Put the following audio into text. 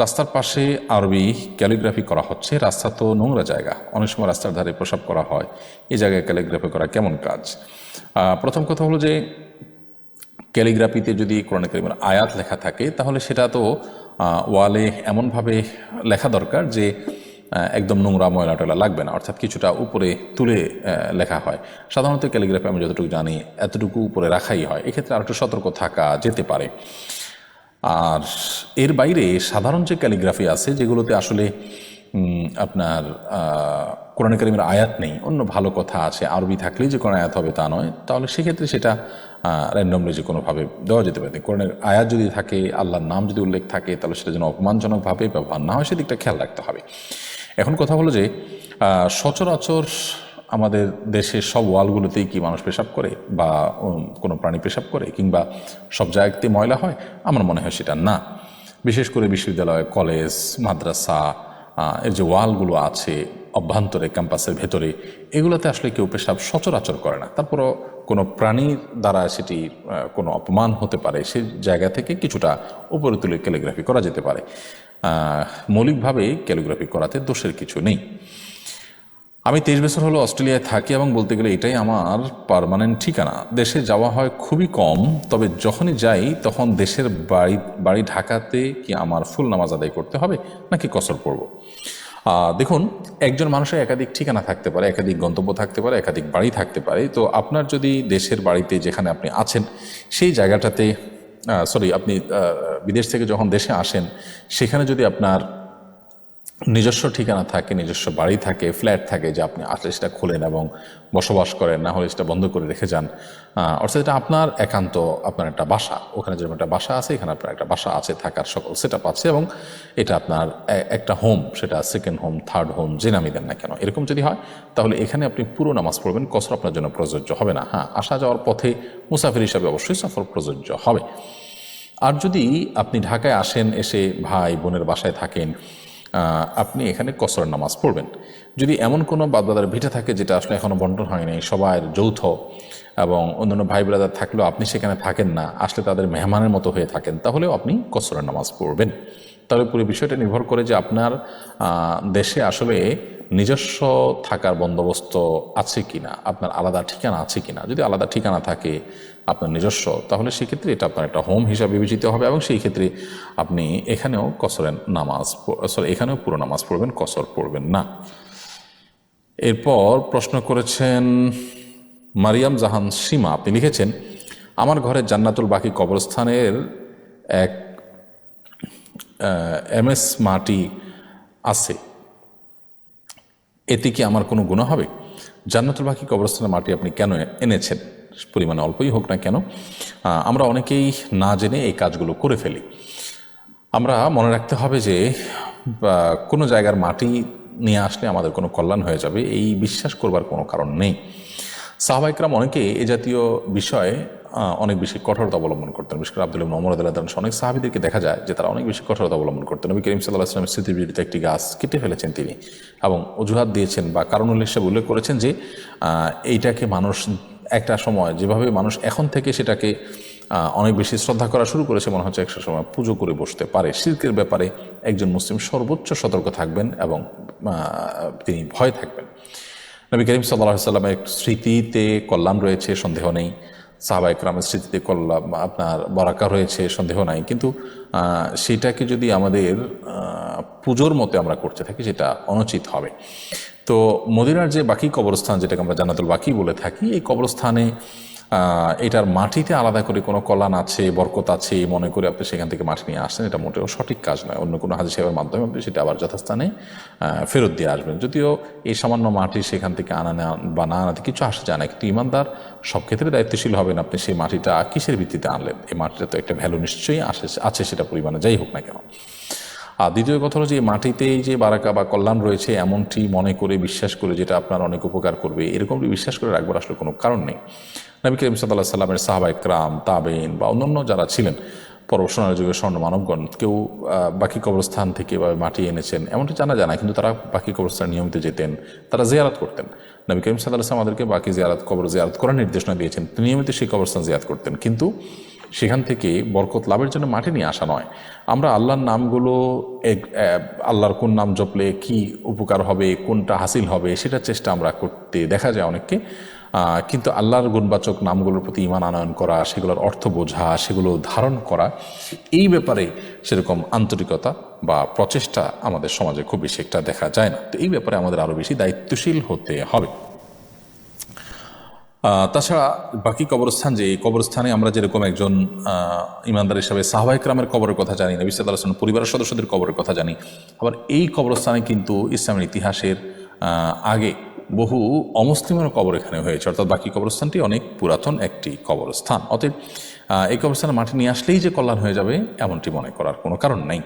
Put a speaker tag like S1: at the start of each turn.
S1: রাস্তার পাশে আরবি ক্যালিগ্রাফি করা হচ্ছে। রাস্তা তো নোংরা জায়গা। অনেক সময় রাস্তার ধারে প্রসাব করা হয়। এই জায়গায় ক্যালিগ্রাফি করা কেমন কাজ? প্রথম কথা হলো যে, ক্যালিগ্রাফিতে যদি কোরআন কারিমের আয়াত লেখা থাকে, তাহলে সেটা তো ওয়ালে এমনভাবে লেখা দরকার যে একদম নোংরা ময়লা টয়লা লাগবে না। অর্থাৎ কিছুটা উপরে তুলে লেখা হয়। সাধারণত ক্যালিগ্রাফি আমি যতটুকু জানি, এতটুকু উপরে রাখাই হয়। এক্ষেত্রে আর একটু সতর্ক থাকা যেতে পারে। আর এর বাইরে সাধারণ যে ক্যালিগ্রাফি আছে, যেগুলোতে আসলে আপনার কোরআন কারিমের আয়াত নেই, অন্য ভালো কথা আছে, আরবি থাকলেই যে কোনো আয়াত হবে তা নয়, তাহলে সেক্ষেত্রে সেটা র্যান্ডমলি যে কোনোভাবে দেওয়া যেতে পারে। কোরআনের আয়াত যদি থাকে, আল্লাহর নাম যদি উল্লেখ থাকে, তাহলে সেটা যেন অপমানজনকভাবে ব্যবহার না হয়, সেদিকটা খেয়াল রাখতে হবে। এখন কথা হলো যে সচরাচর আমাদের দেশের সব ওয়ালগুলোতেই কি মানুষ পেশাব করে বা কোনো প্রাণী পেশাব করে কিংবা সব জায়গাতে ময়লা হয়? আমার মনে হয় সেটা না। বিশেষ করে বিশ্ববিদ্যালয়, কলেজ, মাদ্রাসা এর যে ওয়ালগুলো আছে, অভ্যন্তরে, ক্যাম্পাসের ভেতরে, এগুলোতে আসলে কেউ পেশাব সচরাচর করে না। তারপরও কোনো প্রাণীর দ্বারা সেটি কোনো অপমান হতে পারে, সে জায়গা থেকে কিছুটা উপরে তুলে ক্যালিগ্রাফি করা যেতে পারে। মৌলিকভাবে ক্যালিগ্রাফি করাতে দোষের কিছু নেই। আমি তেইশ বছর হলো অস্ট্রেলিয়ায় থাকি এবং বলতে গেলে এটাই আমার পার্মানেন্ট ঠিকানা। দেশে যাওয়া হয় খুবই কম, তবে যখনই যাই তখন দেশের বাড়ি বাড়ি ঢাকাতে কি আমার ফুল নামাজ আদায় করতে হবে নাকি কসর পড়ব? দেখুন, একজন মানুষের একাধিক ঠিকানা থাকতে পারে, একাধিক গন্তব্য থাকতে পারে, একাধিক বাড়ি থাকতে পারে। তো আপনার যদি দেশের বাড়িতে যেখানে আপনি আছেন, সেই জায়গাটাতে সরি আপনি বিদেশ থেকে যখন দেশে আসেন, সেখানে যদি আপনার নিজস্ব ঠিকানা থাকে, নিজস্ব বাড়ি থাকে, ফ্ল্যাট থাকে যে আপনি আসলে সেটা খোলেন এবং বসবাস করেন, না হলে সেটা বন্ধ করে রেখে যান। অর্থাৎ এটা আপনার একান্ত, আপনার একটা বাসা। ওখানে যেরকম একটা বাসা আছে, এখানে আপনার একটা বাসা আছে, থাকার সকল সেট আছে এবং এটা আপনার একটা হোম সেটা সেকেন্ড হোম থার্ড হোম যে নামই দেন না কেন। এরকম যদি হয়, তাহলে এখানে আপনি পুরো নামাজ পড়বেন, কসর আপনার জন্য প্রযোজ্য হবে না। হ্যাঁ আসা যাওয়ার পথে মুসাফির হিসাবে অবশ্যই সফর প্রযোজ্য হবে। আর যদি আপনি ঢাকায় আসেন, এসে ভাই বোনের বাসায় থাকেন আপনি এখানে কসর নামাজ পড়বেন। যদি এমন কোনো বাদবাদার ভিটা থাকে যেটা আসলে এখনও বন্টন হয় নাই, সবাই যৌথ এবং অন্যান্য ভাই ব্রাদার থাকলেও আপনি সেখানে থাকেন না, আসলে তাদের মেহমানের মতো হয়ে থাকেন, তাহলেও আপনি কসরের নামাজ পড়বেন। তবে পুরো বিষয়টা নির্ভর করে যে আপনার দেশে আসলে নিজস্ব থাকার বন্দোবস্ত আছে কিনা, আপনার আলাদা ঠিকানা আছে কিনা, যদি আলাদা ঠিকানা থাকে আপনার নিজস্ব, তাহলে সেক্ষেত্রে এটা আপনার একটা হোম হিসাবে বিবেচিত হবে এবং সেই ক্ষেত্রে আপনি এখানেও কসরের নামাজ সরি এখানেও পুরো নামাজ পড়বেন, কসর পড়বেন না। এরপর প্রশ্ন করেছেন, মারিয়াম জাহান সীমা, আপনি লিখেছেন, আমার ঘরে জান্নাতুল বাকি কবরস্থানের এক এমএস মাটি আছে। এতে কি আমার কোনো গুণা হবে? জান্নাতুল বাকি কবরস্থানের মাটি আপনি কেন এনেছেন? পরিমাণে অল্পই হোক না কেন। আমরা অনেকেই না জেনে এই কাজগুলো করে ফেলি। আমরা মনে রাখতে হবে যে কোনো জায়গার মাটি নিয়ে আসলে আমাদের কোনো কল্যাণ হয়ে যাবে, এই বিশ্বাস করবার কোনো কারণ নেই। সাহবাইকরাম অনেকে এ জাতীয় বিষয়ে অনেক বেশি কঠোরতা অবলম্বন করতেন। বিশেষ করে আব্দুল মোহাম্মদ আল্লাহ অনেক সাহাবিদেরকে দেখা যায় যে তারা অনেক বেশি কঠোরতা অবলম্বন করতেন। নবী করিম সাল্লাহ আসলামের বিরুদ্ধে একটি গাছ কেটে ফেলেছেন তিনি এবং অজুহাত দিয়েছেন বা কারণ হিসেবে উল্লেখ করেছেন যে এইটাকে মানুষ একটা সময় যেভাবে মানুষ এখন থেকে সেটাকে অনেক বেশি শ্রদ্ধা করা শুরু করেছে, মনে হচ্ছে একটা সময় পুজো করে বসতে পারে। শিল্পের ব্যাপারে একজন মুসলিম সর্বোচ্চ সতর্ক থাকবেন এবং তিনি ভয় থাকবেন। নবী করিম সাল্লাহ সাল্লামের স্মৃতিতে কল্যাণ রয়েছে, সন্দেহ নেই। সাহাবা ইকরামের স্মৃতিতে কল্লা আপনার বরাকা রয়েছে, সন্দেহ নাই। কিন্তু সেটাকে যদি আমাদের পুজোর মতে আমরা করতে থাকি, সেটা অনুচিত হবে। তো মদিনার যে বাকি কবরস্থান, যেটাকে আমরা জানাতুল বাকি বলে থাকি, এই কবরস্থানে এটার মাটিতে আলাদা করে কোনো কল্যাণ আছে, বরকত আছে, মনে করে আপনি সেখান থেকে মাটি নিয়ে আসছেন, এটা মোটেও সঠিক কাজ নয়। অন্য কোনো হাজি সাহেবের মাধ্যমে আপনি সেটা আবার যথাস্থানে ফেরত দিয়ে আসবেন। যদিও এই সামান্য মাটি সেখান থেকে আনা নেওয়া বা না আনাতে কিছু আসে যায় না, কিন্তু ইমানদার সব ক্ষেত্রে দায়িত্বশীল হবেন আপনি সেই মাটিটা কিসের ভিত্তিতে আনলেন? এই মাটিটা তো একটা ভ্যালু নিশ্চয়ই আসে, আছে সেটা পরিমাণে যাই হোক না কেন। আর দ্বিতীয় কথা হলো যে মাটিতেই যে বারাকা বা কল্যাণ রয়েছে, এমনটি মনে করে বিশ্বাস করে যেটা আপনার অনেক উপকার করবে। এরকম বিশ্বাস করে রাখবার আসলে কোনো কারণ নেই। নবী করিম সাল্লাহ সাল্লামের সাহাবা ইকরাম তাবেন বা অন্যান্য যারা ছিলেন, পরবর্তী যুগের স্বর্ণ মানবগণ কেউ বাকি কবরস্থান থেকে বা মাটি এনেছেন, এমনটি জানা যায় না, কিন্তু তারা বাকি কবরস্থান নিয়মিত যেতেন, তারা জিয়ারত করতেন। নবী করিম সাল্লাহ আমাদেরকে বাকি জিয়ারত, কবর জিয়ারত করার নির্দেশনা দিয়েছেন নিয়মিত সেই কবরস্থান জিয়ারত করতেন। কিন্তু সেখান থেকে বরকত লাভের জন্য মাঠে নিয়ে আসা নয়। আমরা আল্লাহর নামগুলো এক আল্লাহর কোন নাম জপলে কি উপকার হবে, কোনটা হাসিল হবে, সেটার চেষ্টা আমরা করতে দেখা যায় অনেককে। কিন্তু আল্লাহর গুণবাচক নামগুলোর প্রতি ইমান আনয়ন করা, সেগুলোর অর্থ বোঝা, সেগুলো ধারণ করা, এই ব্যাপারে সেরকম আন্তরিকতা বা প্রচেষ্টা আমাদের সমাজে খুব বেশি একটা দেখা যায় না। তো এই ব্যাপারে আমাদের আরও বেশি দায়িত্বশীল হতে হবে। তাছাড়া বাকি কবরস্থান যে, এই কবরস্থানে আমরা যেরকম একজন ইমানদার হিসাবে সাহবাহিক রামের কবরের কথা জানি না সাল্লাহ আসলাম পরিবারের সদস্যদের কবরের কথা জানি। আবার এই কবরস্থানে কিন্তু ইসলামের ইতিহাসের আগে বহু অমুসলিমের কবর এখানে হয়েছে, অর্থাৎ বাকি কবরস্থানটি অনেক পুরাতন একটি কবরস্থান। অতএব এই কবরস্থানে মাটি নিয়ে আসলেই যে কল্যাণ হয়ে যাবে, এমনটি মনে করার কোনো কারণ নেই।